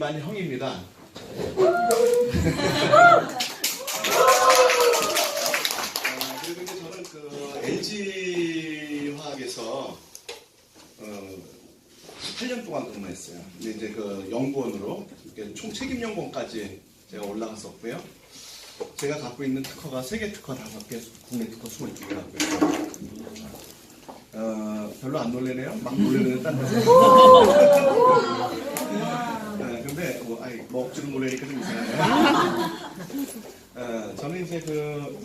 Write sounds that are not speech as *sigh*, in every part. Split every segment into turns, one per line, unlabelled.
많이 형입니다. 어, 그리고 이제 저는 그 LG 화학에서 어, 18년 동안 근무했어요. 근데 이제 그 연구원으로 이렇게 총 책임 연구원까지 제가 올라갔었고요. 제가 갖고 있는 특허가 세계 특허 5개, 국내 특허 22개 갖고 있어요. 어, 별로 안 놀래네요? 막 놀래는 딴 데서. *laughs* 네, 근데 뭐, 아니, 뭐 억지로 놀래니까 좀 이상하네요. 어, 저는 이제 그,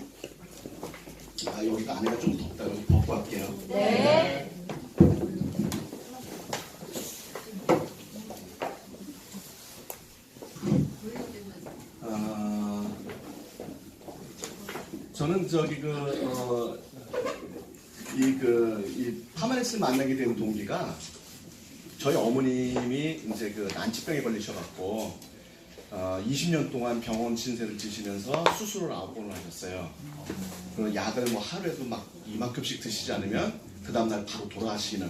아, 여기가 안에가 좀 덥다. 여기 벗고 할게요.
네.
아, 저는 저기 그, 어, 이 그, 이 파마네스 만나게 된 동기가 저희 어머님이 이제 그 난치병에 걸리셔갖고, 어, 20년 동안 병원 신세를 지시면서 수술을 아홉 번을 하셨어요. 그 약을 뭐 하루에도 막 이만큼씩 드시지 않으면 그 다음날 바로 돌아가시는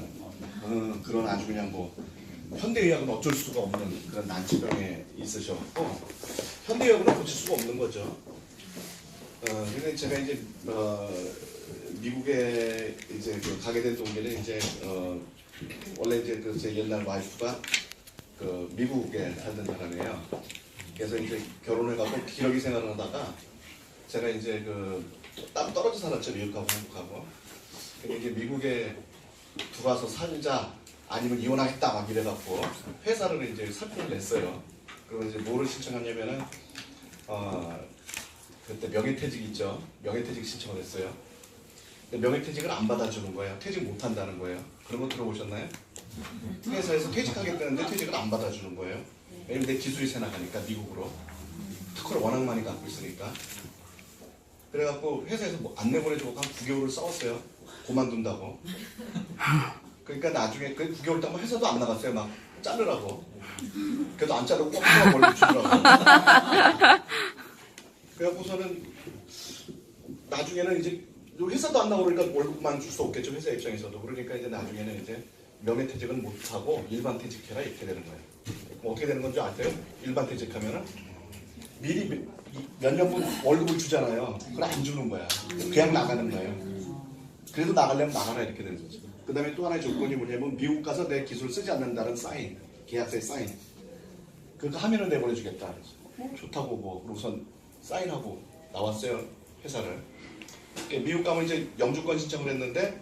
어, 그런 아주 그냥 뭐 현대의학은 어쩔 수가 없는 그런 난치병에 있으셨고 현대의학은 고칠 수가 없는 거죠. 어, 근데 제가 이제 어, 미국에 이제 그 가게 된 동기는 이제 어, 원래 이제 그 제 옛날 와이프가 그 미국에 살던 사람이에요. 그래서 이제 결혼을 갖고 기러기 생활을 하다가 제가 이제 그 땀 떨어져 살았죠 미국하고 한국하고. 근데 이제 미국에 들어와서 살자 아니면 이혼하겠다 막 이래갖고 회사를 이제 살표를 냈어요. 그리고 이제 뭐를 신청하냐면은 어 그때 명예퇴직 있죠. 명예퇴직 신청을 했어요. 명예퇴직을 안 받아주는 거예요. 퇴직 못 한다는 거예요. 그런 거 들어보셨나요? 회사에서 퇴직하겠다는데 퇴직을 안 받아주는 거예요. 왜냐면 내 기술이 새 나가니까 미국으로 특허를 워낙 많이 갖고 있으니까. 그래갖고 회사에서 뭐 안 내 보내주고 한 9개월을 싸웠어요. 그만둔다고. 그러니까 나중에 그 9개월 동안 회사도 안 나갔어요. 막 자르라고. 그래도 안 자르고 꼭 멀리 주더라고. 그래갖고서는 나중에는 이제 회사도 안 나오고 그러니까 월급만 줄 수 없겠죠. 회사 입장에서도. 그러니까 이제 나중에는 이제 명예퇴직은 못하고 일반 퇴직해라 이렇게 되는 거예요. 그럼 어떻게 되는 건지 아세요? 일반 퇴직하면은 미리 몇 년분 월급을 주잖아요. 그걸 안 주는 거야. 그냥 나가는 거예요. 그래도 나가려면 나가라 이렇게 되는 거죠. 그 다음에 또 하나의 조건이 뭐냐면 미국 가서 내 기술 쓰지 않는다는 사인, 계약서에 사인. 그거 하면은 내보내주겠다. 뭐 좋다고 뭐 우선 사인하고 나왔어요 회사를. 그러니까 미국 가면 이제 영주권 신청을 했는데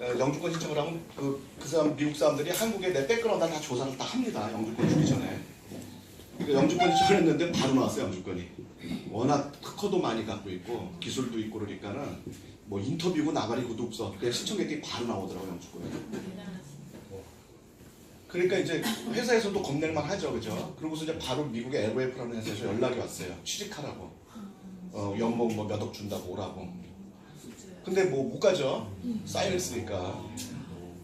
어, 영주권 신청을 하면 그, 그 사람 미국 사람들이 한국에 내 백그라운드 다 조사를 다 합니다. 영주권 주기 전에. 그러니까 영주권 신청을 했는데 바로 나왔어요 영주권이. 워낙 특허도 많이 갖고 있고 기술도 있고 그러니까는 뭐 인터뷰고 나발이고도 없어. 그냥 신청객이 바로 나오더라고요 영주권이. 그러니까 이제 회사에서도 겁낼만 하죠, 그죠? 그러고서 이제 바로 미국의 LOF라는 회사에서 연락이 왔어요. 취직하라고. 어, 연봉 뭐 몇 억 준다고 오라고. 근데 뭐 못 가죠. 사인했으니까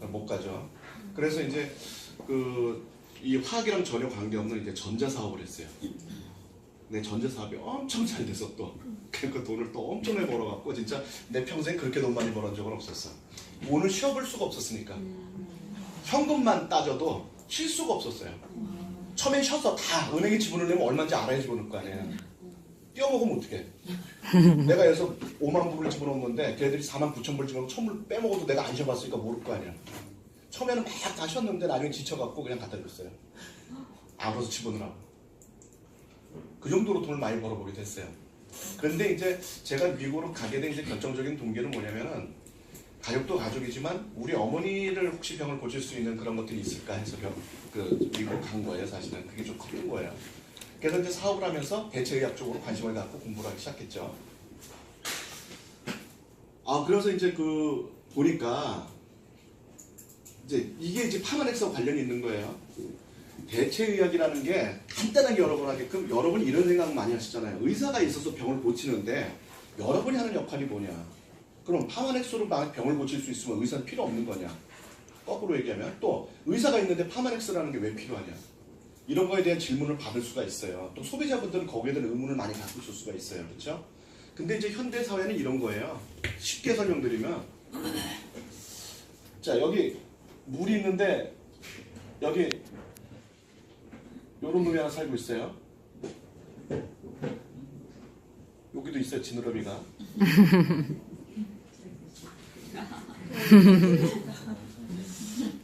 못 가죠. 그래서 이제 그 이 화학이랑 전혀 관계없는 이제 전자 사업을 했어요. 내 전자 사업이 엄청 잘 돼서 또 그러니까 돈을 또 엄청나게 벌어갖고 진짜 내 평생 그렇게 돈 많이 벌은 적은 없었어. 오늘 쉬어볼 수가 없었으니까. 현금만 따져도 쉴 수가 없었어요. 처음엔 쉬었어. 다 은행에 집어넣으려면 얼마인지 알아야 집어넣을 거 아니에요. 띄어먹으면 어떡해. 내가 여기서 5만 불을 집어넣었는데 걔들이 4만 9천 불 집어넣으면 천불 빼먹어도 내가 안 쉬어봤으니까 모를 거 아니야. 처음에는 막 다 쉬었는데 나중에 지쳐갖고 그냥 갖다 줬어요. 알아서 집어넣으라고. 그 정도로 돈을 많이 벌어보게 됐어요. 그런데 이제 제가 미국으로 가게 된 이제 결정적인 동기는 뭐냐면은 가족도 가족이지만 우리 어머니를 혹시 병을 고칠 수 있는 그런 것들이 있을까 해서 병, 그 미국 간 거예요 사실은 그게 좀 컸던 거예요. 그래서 이제 사업을 하면서 대체의학 쪽으로 관심을 갖고 공부를 하기 시작했죠. 아 그래서 이제 그 보니까 이제 이게 이제 파마넥스와 관련이 있는 거예요. 대체의학이라는 게 간단하게 여러 번 하게끔 여러분 이런 생각 많이 하시잖아요. 의사가 있어서 병을 고치는데 여러분이 하는 역할이 뭐냐? 그럼 파마넥스로 막 병을 고칠 수 있으면 의사는 필요 없는 거냐? 거꾸로 얘기하면 또 의사가 있는데 파마넥스라는 게 왜 필요하냐? 이런 거에 대한 질문을 받을 수가 있어요. 또 소비자분들은 거기에 대한 의문을 많이 갖고 있을 수가 있어요. 그렇죠? 근데 이제 현대 사회는 이런 거예요. 쉽게 설명드리면 자 여기 물이 있는데 여기 요런 놈이 하나 살고 있어요. 여기도 있어요, 지느러미가.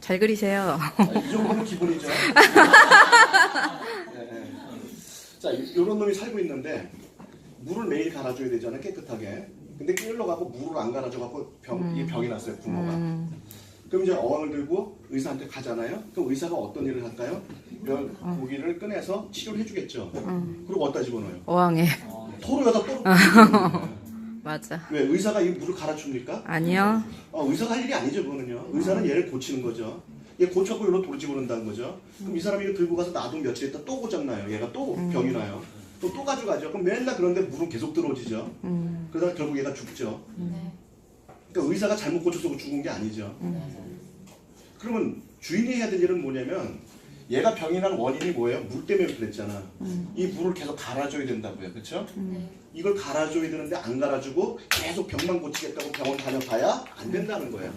잘 그리세요.
아, 이 정도면 기본이죠. *laughs* 자, 이런 놈이 살고 있는데 물을 매일 갈아줘야 되잖아요, 깨끗하게. 근데 끼일러가고 물을 안 갈아줘 갖고 병, 이게 병이 났어요, 부모가.
음,
그럼 이제 어항을 들고 의사한테 가잖아요. 그럼 의사가 어떤 일을 할까요? 이 고기를 꺼내서 치료를 해주겠죠. 그리고 어디다 집어넣어요?
어항에
토로에다 또. *laughs*
맞아.
왜 의사가 이 물을 갈아줍니까?
아니요.
어, 의사가 할 일이 아니죠, 그거는요. 의사는 얘를 고치는 거죠. 얘 고쳐고 일로 도로 집어넣는다는 거죠. 그럼 이 사람이 이거 들고 가서 놔두면 며칠 있다 또 고장나요. 얘가 또 병이 나요. 또, 또 가져가죠. 그럼 맨날 그런데 물은 계속 들어오지죠.
음,
그러다 결국 얘가 죽죠.
네.
그러니까 의사가 잘못 고쳐서 죽은 게 아니죠. 그러면 주인이 해야 될 일은 뭐냐면 얘가 병이 난 원인이 뭐예요? 물 때문에 그랬잖아. 이 물을 계속 갈아줘야 된다고요. 그렇죠?
네.
이걸 갈아줘야 되는데 안 갈아주고 계속 병만 고치겠다고 병원 다녀봐야 안 된다는 거예요.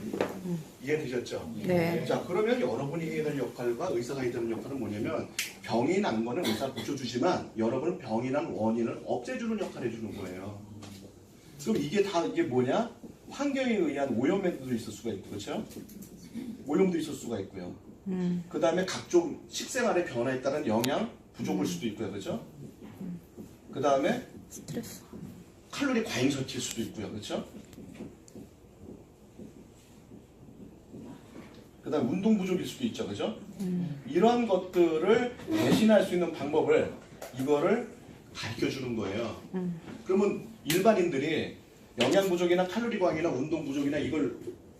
이해되셨죠?
네.
자 그러면 여러분이 해야 될 역할과 의사가 해야 되는 역할은 뭐냐면 병이 난 거는 의사가 고쳐주지만 여러분은 병이 난 원인을 없애주는 역할을 해주는 거예요. 그럼 이게 다 이게 뭐냐? 환경에 의한 오염도 있을 수가 있고 그렇죠? 오염도 있을 수가 있고요.
음,
그 다음에 각종 식생활의 변화에 따른 영양 부족일 수도 있고요, 그렇죠? 그 다음에
스트레스.
칼로리 과잉 섭취일 수도 있고요, 그렇죠? 그 다음 운동 부족일 수도 있죠, 그죠? 이런 것들을 대신할 수 있는 방법을 이거를 가르쳐 주는 거예요. 그러면 일반인들이 영양 부족이나 칼로리 과잉이나 운동 부족이나 이걸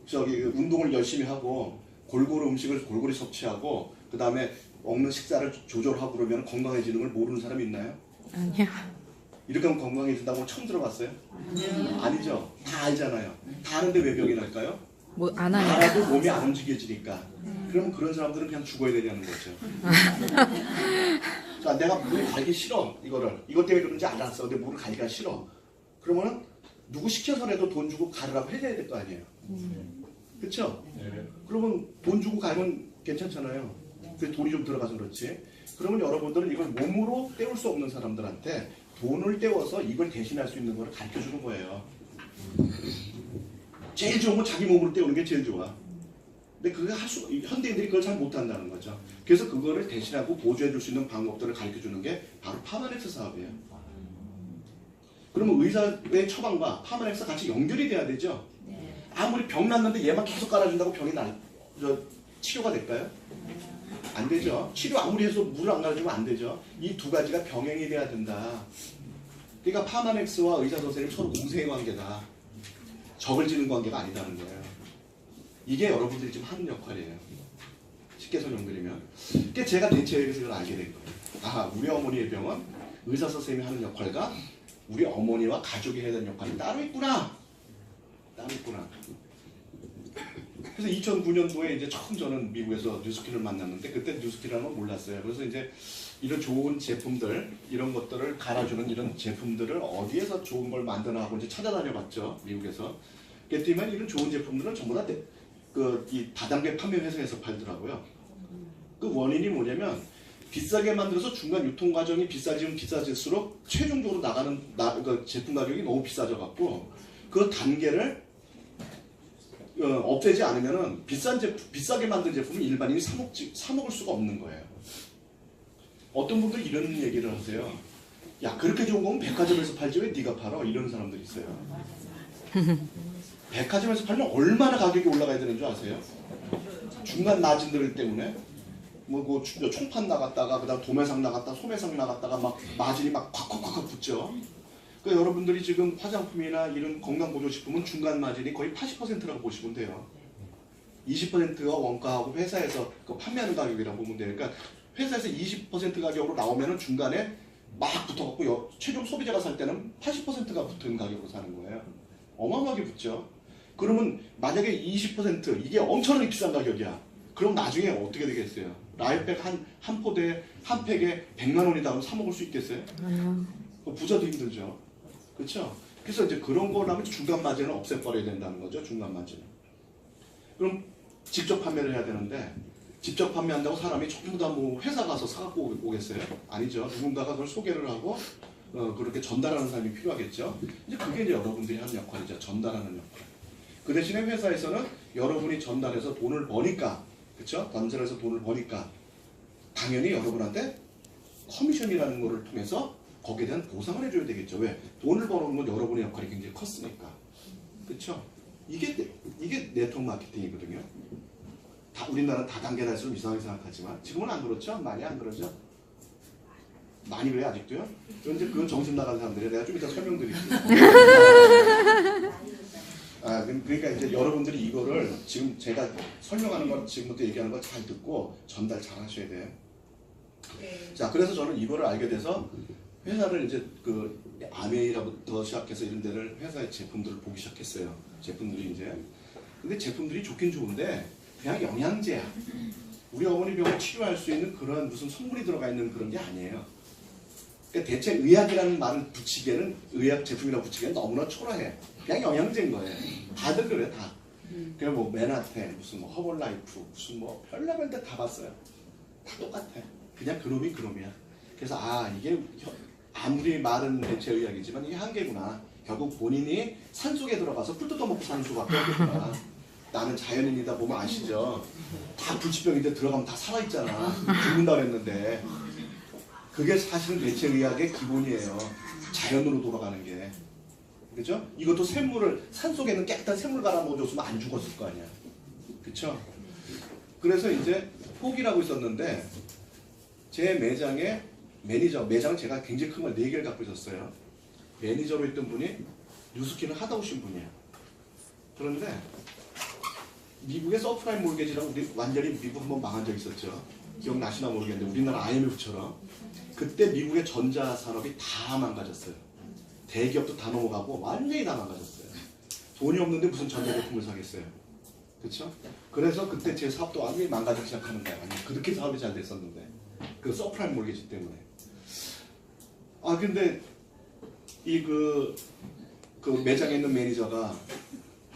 저기 운동을 열심히 하고 골고루 음식을 골고루 섭취하고 그 다음에 먹는 식사를 조절하고 그러면 건강해지는 걸 모르는 사람 있나요?
아니요.
이렇게 하면 건강해진다고 처음 들어봤어요? 아니죠. 다 알잖아요. 다 아는데 왜 병이 날까요?
뭐 안 하니까.
알아도 몸이 안 움직여지니까. 그러면 그런 사람들은 그냥 죽어야 되냐는 거죠. 자, 내가 물을 갈기 싫어. 이거를. 이것 때문에 그런지 알았어. 근데 물을 갈기가 싫어. 그러면은 누구 시켜서라도 돈 주고 가르라고 해야 될 거 아니에요. 그렇죠? 그러면 돈 주고 가면 괜찮잖아요. 그 돈이 좀 들어가서 그렇지. 그러면 여러분들은 이걸 몸으로 때울 수 없는 사람들한테 돈을 떼워서 이걸 대신할 수 있는 거를 가르쳐 주는 거예요. 제일 좋은 건 자기 몸으로 때우는 게 제일 좋아. 근데 그게 할 수, 현대인들이 그걸 잘 못한다는 거죠. 그래서 그거를 대신하고 보조해 줄 수 있는 방법들을 가르쳐 주는 게 바로 파마렉스 사업이에요. 그러면 의사의 처방과 파마렉스 같이 연결이 돼야 되죠. 아무리 병 났는데 얘만 계속 깔아준다고 병이 나, 저, 치료가 될까요? 안 되죠. 치료 아무리 해서 물을 안 갈아주면 안 되죠. 이 두 가지가 병행이 돼야 된다. 그러니까 파마넥스와 의사 선생님 서로 공생의 관계다. 적을 지는 관계가 아니다는 거예요. 이게 여러분들이 지금 하는 역할이에요. 쉽게 설명드리면. 그게 제가 대체해서 이걸 알게 된 거예요. 아, 우리 어머니의 병은 의사 선생님이 하는 역할과 우리 어머니와 가족이 해야 되는 역할이 따로 있구나. 있구나. 그래서 2009년도에 이제 처음 저는 미국에서 뉴스키를 만났는데 그때 뉴스키라는 걸 몰랐어요. 그래서 이제 이런 좋은 제품들 이런 것들을 갈아주는 이런 제품들을 어디에서 좋은 걸 만드나 하고 이제 찾아다녀봤죠 미국에서. 그랬더니 이런 좋은 제품들은 전부 다 그이 다단계 판매 회사에서 팔더라고요. 그 원인이 뭐냐면 비싸게 만들어서 중간 유통 과정이 비싸지면 비싸질수록 최종적으로 나가는 나, 그 제품 가격이 너무 비싸져 갖고 그 단계를 어, 없애지 않으면은 비싼 제품, 비싸게 만든 제품을 일반인이 사 먹지 사 먹을 수가 없는 거예요. 어떤 분들 이런 얘기를 하세요. 야 그렇게 좋은 거면 백화점에서 팔지 왜 네가 팔어? 이런 사람들 있어요. 백화점에서 팔면 얼마나 가격이 올라가야 되는 줄 아세요? 중간 마진들 때문에 뭐그 총판 나갔다가 그다음 도매상 나갔다 소매상 나갔다가 막 마진이 막 콱콱콱콱 붙죠. 그 여러분들이 지금 화장품이나 이런 건강보조식품은 중간 마진이 거의 80%라고 보시면 돼요. 20%가 원가하고 회사에서 그 판매하는 가격이라고 보면 돼요. 그러니까 회사에서 20% 가격으로 나오면은 중간에 막 붙어갖고 여- 최종 소비자가 살 때는 80%가 붙은 가격으로 사는 거예요. 어마어마하게 붙죠. 그러면 만약에 20% 이게 엄청나게 비싼 가격이야. 그럼 나중에 어떻게 되겠어요? 라이백 한, 한 포대에 한 팩에 100만 원이다 그러면 사 먹을 수 있겠어요? 그 부자도 힘들죠. 그렇죠? 그래서 이제 그런 거라면 중간 마진을 없애버려야 된다는 거죠. 중간 마진을. 그럼 직접 판매를 해야 되는데 직접 판매한다고 사람이 전부 다 뭐 회사 가서 사갖고 오- 오겠어요? 아니죠. 누군가가 그걸 소개를 하고 어, 그렇게 전달하는 사람이 필요하겠죠. 이제 그게 이제 여러분들이 하는 역할이죠. 전달하는 역할. 그 대신에 회사에서는 여러분이 전달해서 돈을 버니까, 그렇죠? 전달해서 돈을 버니까 당연히 여러분한테 커미션이라는 거를 통해서 거기에 대한 보상을 해줘야 되겠죠. 왜? 돈을 버는 건 여러분의 역할이 굉장히 컸으니까. 그렇죠? 이게 이게 네트워크 마케팅이거든요. 다 우리나라 해서 좀 이상하게 생각하지만 지금은 안 그렇죠? 많이 안 그러죠? 많이 그래요 아직도요? 그건 이제 그건 정신 나간 사람들이 내가 좀 이따 설명드릴게요. *laughs* 아 그- 그러니까 이제 여러분들이 이거를 지금 제가 설명하는 걸 지금부터 얘기하는 걸 잘 듣고 전달 잘 하셔야 돼요. 자 그래서 저는 이거를 알게 돼서 회사를 이제 그 아메이라부터 시작해서 이런 데를 회사의 제품들을 보기 시작했어요. 제품들이 이제 근데 제품들이 좋긴 좋은데 그냥 영양제야. 우리 어머니 병을 치료할 수 있는 그런 무슨 성분이 들어가 있는 그런 게 아니에요. 그러니까 대체 의학이라는 말을 붙이기에는 의학 제품이라고 붙이기에는 너무나 초라해. 그냥 영양제인 거예요. 다들 그래 다. 그냥 뭐 메나테 무슨 뭐 허벌라이프 무슨 뭐 별나별 데다 봤어요. 다 똑같아. 그냥 그놈이 그놈이야. 그래서 아 이게 혀- 아무리 말은 대체 의학이지만 이게 한계구나. 결국 본인이 산 속에 들어가서 풀 뜯어먹고 사는 수밖에 없겠구나. 나는 자연인이다 보면 아시죠? 다 불치병인데 들어가면 다 살아있잖아. 죽는다 그랬는데. 그게 사실은 대체 의학의 기본이에요. 자연으로 돌아가는 게. 그죠? 이것도 샘물을, 산 속에는 깨끗한 샘물 갈아 넣어줬으면 안 죽었을 거 아니야. 그쵸? 그래서 이제 포기라고 있었는데, 제 매장에 매니저, 매장 제가 굉장히 큰 걸 4개를 갖고 있었어요. 매니저로 있던 분이 뉴스키는 하다 오신 분이에요. 그런데 미국의 서프라임 몰게지라고 우리 완전히 미국 한번 망한 적 있었죠. 기억나시나 모르겠는데 우리나라 IMF처럼 그때 미국의 전자 산업이 다 망가졌어요. 대기업도 다 넘어가고 완전히 다 망가졌어요. 돈이 없는데 무슨 전자제품을 사겠어요. 그렇죠? 그래서 그때 제 사업도 완전히 망가지기 시작하는 거예요. 그렇게 사업이 잘 됐었는데 그 서프라임 몰게지 때문에. 아 근데 이그그 매장에 있는 매니저가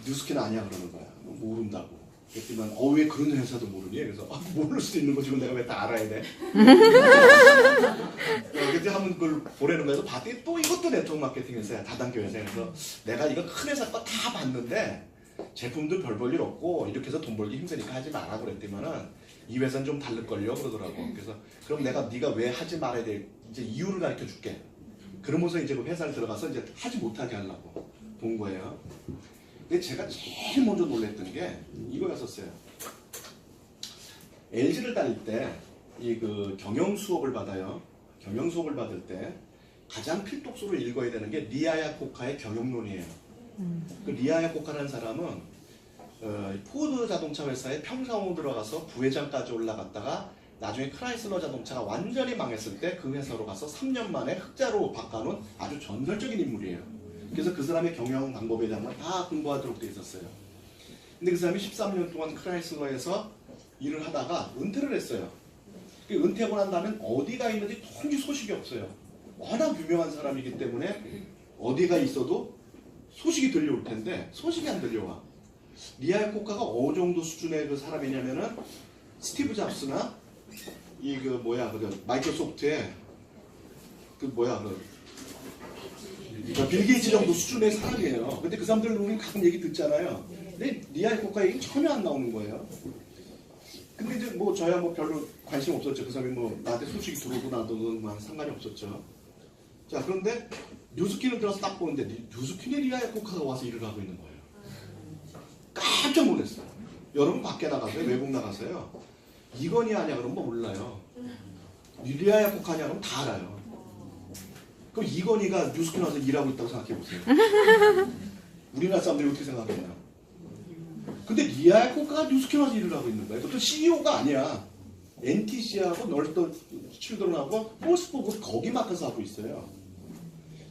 뉴스킨 아니야 그러는 거야. 뭐 모른다고. 그랬더니 어왜 그런 회사도 모르니? 그래서 아, 모를 수도 있는 거지 내가 왜 다 알아야 돼? *laughs* 그때 한번 그걸 보내는 거에서 봤더니 또 이것도 네트워크 마케팅 회사야 다단계 회사야. 그래서 내가 이거 큰 회사 거 다 봤는데 제품도 별 볼 일 없고 이렇게 해서 돈 벌기 힘드니까 하지 마라 그랬더니만은 이 회사는 좀 다를걸요 그러더라고. 그래서 그럼 내가 네가 왜 하지 말아야 될 이제 이유를 가르쳐 줄게. 그러면서 이제 그 회사를 들어가서 이제 하지 못하게 하려고 본 거예요. 근데 제가 제일 먼저 놀랬던 게 이거였었어요. LG를 다닐 때 이 그 경영 수업을 받아요. 경영 수업을 받을 때 가장 필독수로 읽어야 되는 게 리아야 코카의 경영론이에요. 그 리아야 코카라는 사람은 어, 포드 자동차 회사에 평사원으로 들어가서 부회장까지 올라갔다가 나중에 크라이슬러 자동차가 완전히 망했을 때 그 회사로 가서 3년 만에 흑자로 바꿔놓은 아주 전설적인 인물이에요. 그래서 그 사람의 경영 방법에 대한 걸다 공부하도록 돼 있었어요. 근데 그 사람이 13년 동안 크라이슬러에서 일을 하다가 은퇴를 했어요. 그 은퇴하고 난 다음엔 어디가 있는지 도무지 소식이 없어요. 워낙 유명한 사람이기 때문에 어디가 있어도 소식이 들려올 텐데 소식이 안 들려와. 리아 코카가 어느 정도 수준의 그 사람이냐면은 스티브 잡스나 이 그 뭐야 그 마이크로소프트의 그 뭐야 그 그러니까 빌 게이츠 정도 수준의 사람이에요. 근데 그 사람들 우리 가끔 얘기 듣잖아요. 근데 리아 코카 얘기 전혀 안 나오는 거예요. 근데 이제 뭐 저야 뭐 별로 관심 없었죠. 그 사람이 뭐 나한테 소식이 들어오고 나도는 뭐 상관이 없었죠. 자 그런데 뉴스킨을 들어서 딱 보는데 니- 뉴스킨에 리아 코카가 와서 일을 하고 있는 거예요. 깜짝 놀랐어요. 여러분 밖에 나가세요. 외국 나가세요. 이건이 아니야 그러면 뭐 몰라요. 리아야 코카냐 그러면 다 알아요. 그럼 이건희가 뉴스킨 와서 일하고 있다고 생각해 보세요. 우리나라 사람들이 어떻게 생각하겠나? 근데 리아 야 코카가 뉴스킨 와서 일을 하고 있는 거예요. 그것도 CEO가 아니야. NTC하고 널스터 칠드런하고 포스포그 거기 맡아서 하고 있어요.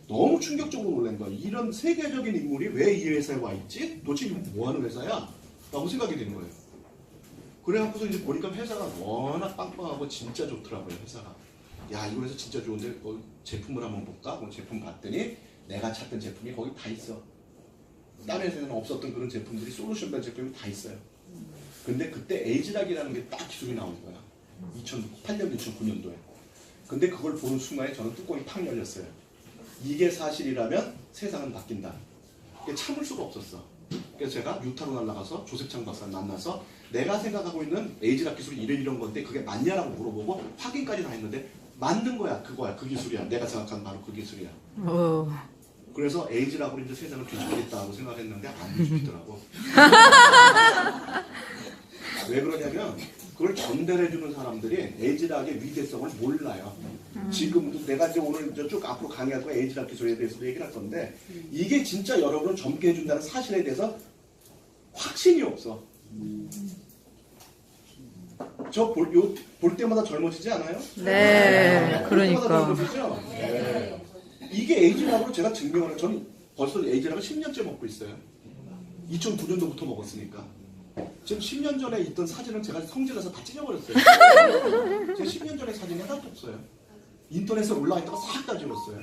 너무 충격적으로 놀란 거야. 이런 세계적인 인물이 왜 이 회사에 와 있지? 도대체 뭐 하는 회사야? 라고 생각이 되는 거예요. 그래갖고서 이제 보니까 회사가 워낙 빵빵하고 진짜 좋더라고요, 회사가. 야, 이거 회사 진짜 좋은데 어, 제품을 한번 볼까? 그 제품 봤더니 내가 찾던 제품이 거기 다 있어. 다른 회사에는 없었던 그런 제품들이 솔루션별 제품이 다 있어요. 근데 그때 에이즈락이라는 게 딱 기술이 나온 거야. 2008년, 2009년도에. 근데 그걸 보는 순간에 저는 뚜껑이 팍 열렸어요. 이게 사실이라면 세상은 바뀐다. 참을 수가 없었어. 그래서 제가 유타로 날아가서 조셉창 박사를 만나서 내가 생각하고 있는 에이즈락 기술이 이런 이런 건데 그게 맞냐라고 물어보고 확인까지 다 했는데 맞는 거야. 그거야. 그 기술이야. 내가 생각하는 바로 그 기술이야.
오.
그래서 에이즈라고 이제 세상을 뒤집어겠다고 생각했는데 안 뒤집히더라고. *laughs* 왜 그러냐면 그걸 전달해주는 사람들이 에이즈락의 위대성을 몰라요. 지금도 내가 이제 오늘 이제 쭉 앞으로 강의할 거야 에이즈락 기술에 대해서도 얘기를 할 건데 이게 진짜 여러분을 젊게 해준다는 사실에 대해서 확신이 없어. 저볼볼 때마다 젊어지지 않아요?
네,
볼 때마다
그러니까.
네. 이게 에이즈락으로 제가 증명을 해요. 저는 벌써 에이즈락을 10년째 먹고 있어요. 2009년도부터 먹었으니까. 지금 10년 전에 있던 사진은 제가 성질나서 다 찢어버렸어요. 제 10년 전에 사진이 하나도 없어요. 인터넷에 올라와 있다가 싹 다 지웠어요.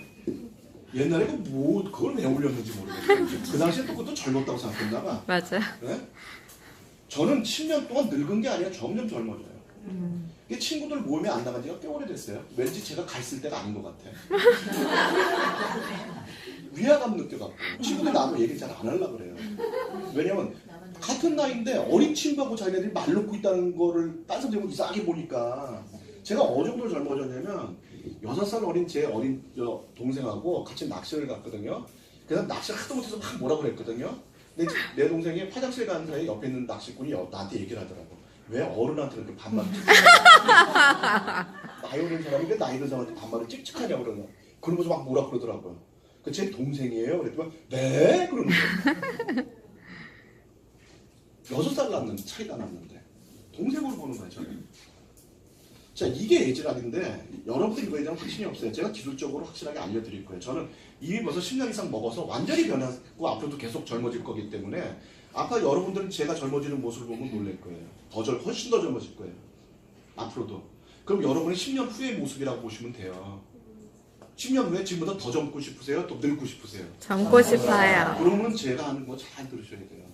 옛날에 그 뭐, 그걸 왜 올렸는지 모르겠어요. 그 당시에 또 그것도 젊었다고 생각했나 봐.
맞아.
네? 저는 10년 동안 늙은 게 아니라 점점 젊어져요. 이게 친구들 모임에 안 나간 지가 꽤 오래됐어요. 왠지 제가 가 있을 때가 아닌 것 같아. *laughs* 위화감 느껴갖고 친구들 나하고 얘기 잘안 하려고 그래요. 왜냐면 같은 나이인데 어린 친구하고 자기네들이 말 놓고 있다는 거를 딴 사람들이 이상하게 보니까 제가 어느 정도 젊어졌냐면 여섯 살 어린 제 어린 저 동생하고 같이 낚시를 갔거든요. 그래서 낚시를 하도 못해서 막 뭐라 그랬거든요. 근데 내 동생이 화장실 가는 사이에 옆에 있는 낚시꾼이 여- 나한테 얘기를 하더라고. 왜 어른한테는 그 반말을 찍 *laughs* 나이 어린 사람이 왜 나이 든 사람한테 반말을 찍찍하냐고 그러냐. 그러면서 막 뭐라 그러더라고요. 그 제 동생이에요. 그랬더니 네? 그러는 거예요. 여섯 살 났는 차이가 났는데 동생으로 보는 거예요 저는. 자 이게 에이즈락인데 여러분들 이거에 대한 확신이 없어요. 제가 기술적으로 확실하게 알려드릴 거예요. 저는 이미 벌써 10년 이상 먹어서 완전히 변하고 앞으로도 계속 젊어질 거기 때문에 아까 여러분들은 제가 젊어지는 모습을 보면 놀랄 거예요. 더 젊, 훨씬 더 젊어질 거예요. 앞으로도. 그럼 여러분이 10년 후의 모습이라고 보시면 돼요. 10년 후에 지금보다 더 젊고 싶으세요? 또 늙고 싶으세요?
젊고 싶어요.
그러면 제가 하는 거 잘 들으셔야 돼요.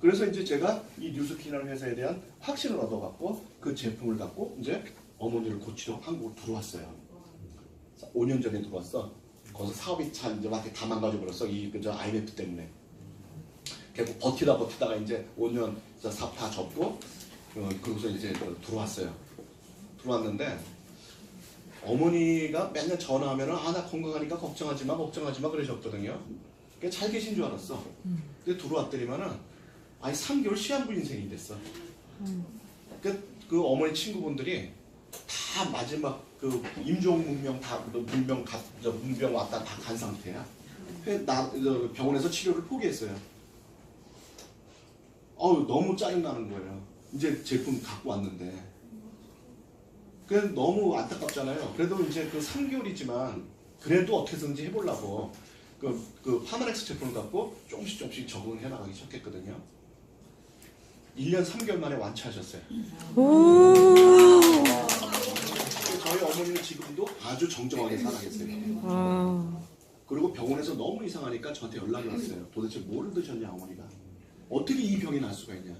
그래서 이제 제가 이 뉴스키라는 회사에 대한 확신을 얻어갖고 그 제품을 갖고 이제 어머니를 고치러 한국으로 들어왔어요. 5년 전에 들어왔어. 거기서 사업이 잘 이제 막 다 망가져 버렸어. 이 그저 IMF 때문에. 결국 버티다 버티다가 이제 5년 이제 사업 다 접고 어, 그러고서 이제 그 들어왔어요. 들어왔는데 어머니가 맨날 전화하면은 아나 건강하니까 걱정하지 마 걱정하지 마 그러셨거든요. 그잘 계신 줄 알았어. 근데 들어왔더니만은 아니 3개월 시한부 인생이 됐어. 그, 그 어머니 친구분들이 다 마지막 그 임종 문명 다그 문명 가, 저 문병 왔다 다 간 상태야. 나저 병원에서 치료를 포기했어요. 어우 너무 짜증 나는 거예요. 이제 제품 갖고 왔는데. 그래서 너무 안타깝잖아요. 그래도 이제 그 3개월이지만 그래도 어떻게든지 해보려고 그, 그 파마렉스 제품을 갖고 조금씩 조금씩 적응해 나가기 시작했거든요. 1년 3개월 만에 완치하셨어요.
오.
저희 어머니는 지금도 아주 정정하게 살아계세요.
어.
그리고 병원에서 너무 이상하니까 저한테 연락이 왔어요. 도대체 뭘 드셨냐 어머니가. 어떻게 이 병이 날 수가 있냐.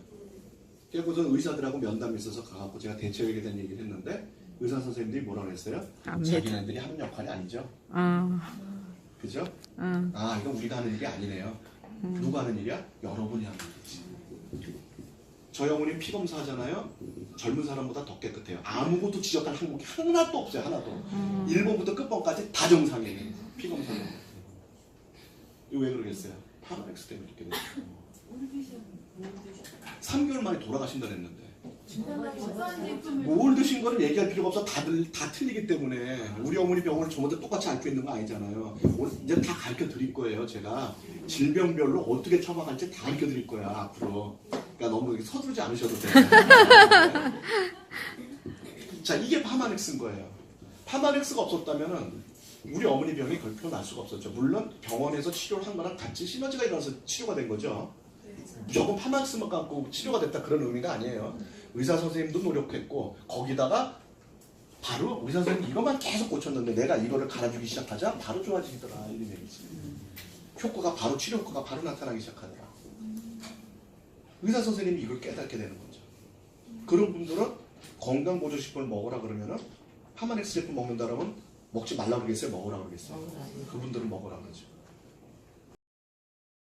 그래서 의사들하고 면담이 있어서 가갖고 제가 대처하게 된 얘기를 했는데 의사 선생님들이 뭐라 그랬어요?
압니다.
자기네들이 하는 역할이 아니죠.
어.
그죠?
어.
아 이건 우리가 하는 일이 아니네요. 누가 하는 일이야? 여러분이 하는 일이지. 저희 어머니 피 검사하잖아요. 젊은 사람보다 더 깨끗해요. 아무것도 지적할 항목이 하나도 없어요. 하나도. 1번부터 끝번까지 다 정상이에요. 피 검사는. 이거 왜 그러겠어요? 파라엑스 때문에 이렇게 됐어요. 3개월 만에 돌아가신다 그랬는데. 뭘 드신 거를 얘기할 필요가 없어. 다들 다 틀리기 때문에 우리 어머니 병원을 저보다 똑같이 앓고 있는 거 아니잖아요. 오늘 이제 다 가르쳐 드릴 거예요. 제가 질병별로 어떻게 처방할지 다 가르쳐 드릴 거야 앞으로. 그러니까 너무 서두르지 않으셔도 돼요. *laughs* 자 이게 파마렉스인 거예요. 파마렉스가 없었다면은 우리 어머니 병이 결코 날 수가 없었죠. 물론 병원에서 치료를 한 거랑 같이 시너지가 일어나서 치료가 된 거죠. 무조건 파마렉스만 갖고 치료가 됐다 그런 의미가 아니에요. 의사 선생님도 노력했고 거기다가 바로 의사 선생님 이것만 계속 고쳤는데 내가 이거를 갈아주기 시작하자 바로 좋아지더라 이런 얘기지. 효과가 바로 치료 효과가 바로 나타나기 시작하더라. 의사 선생님이 이걸 깨닫게 되는 거죠. 그런 분들은 건강 보조식품을 먹으라 그러면은 파마넥스 제품 먹는다 그러면 먹지 말라 그러겠어요? 먹으라 그러겠어요? 그분들은 먹으라 그러죠.